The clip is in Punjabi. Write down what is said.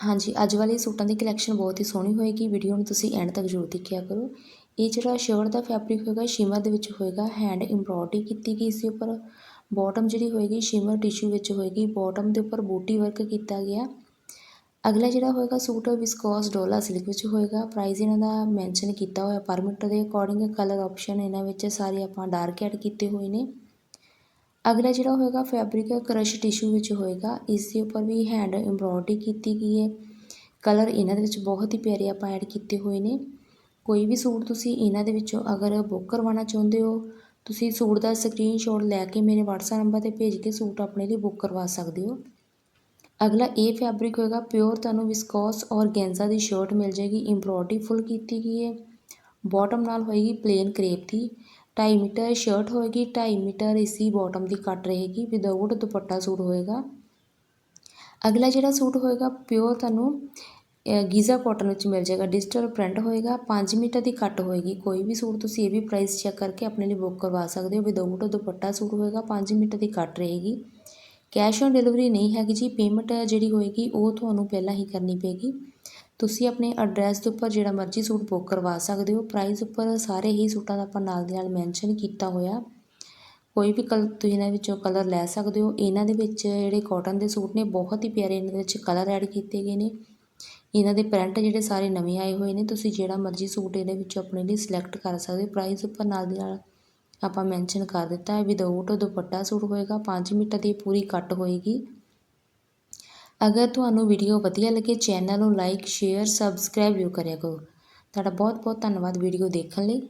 ਹਾਂਜੀ, ਅੱਜ ਵਾਲੇ ਸੂਟਾਂ ਦੀ ਕਲੈਕਸ਼ਨ ਬਹੁਤ ਹੀ ਸੋਹਣੀ ਹੋਏਗੀ। ਵੀਡੀਓ ਨੂੰ ਤੁਸੀਂ ਐਂਡ ਤੱਕ ਜ਼ਰੂਰ ਦੇਖਿਆ ਕਰੋ। ਇਹ ਜਿਹੜਾ ਸ਼ਰਟ ਦਾ ਫੈਬਰਿਕ ਹੋਏਗਾ ਸ਼ਿਮਰ ਦੇ ਵਿੱਚ ਹੋਏਗਾ। ਹੈਂਡ ਐਮਬ੍ਰੋਇਡਰੀ ਕੀਤੀ ਗਈ ਇਸ ਦੇ ਉੱਪਰ। ਬਾਟਮ ਜਿਹੜੀ ਹੋਏਗੀ ਸ਼ਿਮਰ ਟਿਸ਼ੂ ਵਿੱਚ ਹੋਏਗੀ। ਬਾਟਮ ਦੇ ਉੱਪਰ ਬੂਟੀ ਵਰਕ ਕੀਤਾ ਗਿਆ। ਅਗਲਾ ਜਿਹੜਾ ਹੋਏਗਾ ਸੂਟ ਵਿਸਕੋਸ ਡੋਲਾ ਸਿਲਕ ਵਿੱਚ ਹੋਏਗਾ। ਪ੍ਰਾਈਸ ਇਹਨਾਂ ਦਾ ਮੈਂਸ਼ਨ ਕੀਤਾ ਹੋਇਆ। ਪਰ ਮੀਟਰ ਦੇ ਅਕੋਰਡਿੰਗ ਕਲਰ ਆਪਸ਼ਨ ਇਹਨਾਂ ਵਿੱਚ ਸਾਰੇ ਆਪਾਂ ਡਾਰਕ ਐਡ ਕੀਤੇ ਹੋਏ ਨੇ। ਅਗਲਾ ਜਿਹੜਾ ਹੋਏਗਾ ਫੈਬਰਿਕ ਕਰਸ਼ ਟਿਸ਼ੂ ਵਿੱਚ ਹੋਏਗਾ ਇਸ ਦੇ ਉੱਪਰ ਵੀ ਹੈਂਡ ਐਮਬ੍ਰੋਇਡਰੀ ਕੀਤੀ ਗਈ ਹੈ। ਕਲਰ ਇਹਨਾਂ ਦੇ ਵਿੱਚ ਬਹੁਤ ਹੀ ਪਿਆਰੇ ਆਪਾਂ ਐਡ ਕੀਤੇ ਹੋਏ ਨੇ। ਕੋਈ ਵੀ ਸੂਟ ਤੁਸੀਂ ਇਹਨਾਂ ਦੇ ਵਿੱਚੋਂ ਅਗਰ ਬੁੱਕ ਕਰਵਾਉਣਾ ਚਾਹੁੰਦੇ ਹੋ, ਤੁਸੀਂ ਸੂਟ ਦਾ ਸਕਰੀਨਸ਼ਾਟ ਲੈ ਕੇ ਮੇਰੇ WhatsApp ਨੰਬਰ ਤੇ ਭੇਜ ਕੇ ਸੂਟ ਆਪਣੇ ਲਈ ਬੁੱਕ ਕਰਵਾ ਸਕਦੇ ਹੋ। ਅਗਲਾ ਇਹ ਫੈਬਰਿਕ ਹੋਏਗਾ ਪਿਓਰ ਤੁਹਾਨੂੰ ਵਿਸਕੋਸ ਔਰ ਗੈਂਜ਼ਾ ਦੀ ਸ਼ਰਟ ਮਿਲ ਜਾਏਗੀ। ਐਮਬ੍ਰੋਇਡਰੀ ਫੁੱਲ ਕੀਤੀ ਗਈ ਹੈ। ਬਾਟਮ ਨਾਲ ਹੋਏਗੀ ਪਲੇਨ ਕਰੇਪ ਦੀ। ਢਾਈ ਮੀਟਰ ਸ਼ਰਟ ਹੋਏਗੀ, ਢਾਈ ਮੀਟਰ ਇਸੀ ਬਾਟਮ ਦੀ ਕੱਟ ਰਹੇਗੀ ਵਿਦਆਊਟ ਦੁਪੱਟਾ ਸੂਟ ਹੋਏਗਾ। ਅਗਲਾ ਜਿਹੜਾ ਸੂਟ ਹੋਏਗਾ ਪਿਓਰ ਤੁਹਾਨੂੰ ਗੀਜ਼ਾ ਕਾਟਨ ਵਿੱਚ ਮਿਲ ਜਾਏਗਾ। ਡਿਜੀਟਲ ਪ੍ਰਿੰਟ ਹੋਏਗਾ 5 ਮੀਟਰ ਦੀ ਕੱਟ ਹੋਏਗੀ। ਕੋਈ ਵੀ ਸੂਟ ਤੁਸੀਂ ਇਹ ਵੀ ਪ੍ਰਾਈਸ ਚੈੱਕ ਕਰਕੇ ਆਪਣੇ ਲਈ ਬੁੱਕ ਕਰਵਾ ਸਕਦੇ ਹੋ। ਵਿਦਆਊਟ ਦੁਪੱਟਾ ਸੂਟ ਹੋਏਗਾ 5 ਮੀਟਰ ਦੀ ਕੱਟ ਰਹੇਗੀ। ਕੈਸ਼ ਔਨ ਡਿਲੀਵਰੀ ਨਹੀਂ ਹੈਗੀ ਜੀ। ਪੇਮੈਂਟ ਜਿਹੜੀ ਹੋਏਗੀ, ਉਹ ਤੁਹਾਨੂੰ ਪਹਿਲਾਂ ਹੀ ਕਰਨੀ ਪਏਗੀ। ਤੁਸੀਂ ਆਪਣੇ ਐਡਰੈਸ ਦੇ ਉੱਪਰ ਜਿਹੜਾ ਮਰਜ਼ੀ ਸੂਟ ਬੁੱਕ ਕਰਵਾ ਸਕਦੇ ਹੋ। ਪ੍ਰਾਈਸ ਉੱਪਰ ਸਾਰੇ ਹੀ ਸੂਟਾਂ ਦਾ ਆਪਾਂ ਨਾਲ ਦੀ ਨਾਲ ਮੈਂਸ਼ਨ ਕੀਤਾ ਹੋਇਆ। ਕੋਈ ਵੀ ਕਲ ਤੁਸੀਂ ਇਹਨਾਂ ਵਿੱਚੋਂ ਕਲਰ ਲੈ ਸਕਦੇ ਹੋ। ਇਹਨਾਂ ਦੇ ਵਿੱਚ ਜਿਹੜੇ ਕਾਟਨ ਦੇ ਸੂਟ ਨੇ, ਬਹੁਤ ਹੀ ਪਿਆਰੇ ਇਹਨਾਂ ਦੇ ਵਿੱਚ ਕਲਰ ਐਡ ਕੀਤੇ ਗਏ ਨੇ। ਇਹਨਾਂ ਦੇ ਪ੍ਰਿੰਟ ਜਿਹੜੇ ਸਾਰੇ ਨਵੇਂ ਆਏ ਹੋਏ ਨੇ। ਤੁਸੀਂ ਜਿਹੜਾ ਮਰਜ਼ੀ ਸੂਟ ਇਹਦੇ ਵਿੱਚੋਂ ਆਪਣੇ ਲਈ ਸਿਲੈਕਟ ਕਰ ਸਕਦੇ ਹੋ। ਪ੍ਰਾਈਸ ਉੱਪਰ ਨਾਲ ਦੀ ਨਾਲ ਆਪਾਂ ਮੈਂਸ਼ਨ ਕਰ ਦਿੱਤਾ। ਹੈ ਵਿਦਆਊਟ ਦੁਪੱਟਾ ਸੂਟ ਹੋਏਗਾ। 5 ਮੀਟਰ ਦੀ ਪੂਰੀ ਕੱਟ ਹੋਏਗੀ। ਅਗਰ ਤੁਹਾਨੂੰ ਵੀਡੀਓ ਵਧੀਆ ਲੱਗੇ, ਚੈਨਲ ਨੂੰ ਲਾਈਕ ਸ਼ੇਅਰ ਸਬਸਕ੍ਰਾਈਬ ਜ਼ਰੂਰ ਕਰਿਆ ਕਰੋ। ਤੁਹਾਡਾ ਬਹੁਤ ਬਹੁਤ ਧੰਨਵਾਦ ਵੀਡੀਓ ਦੇਖਣ ਲਈ।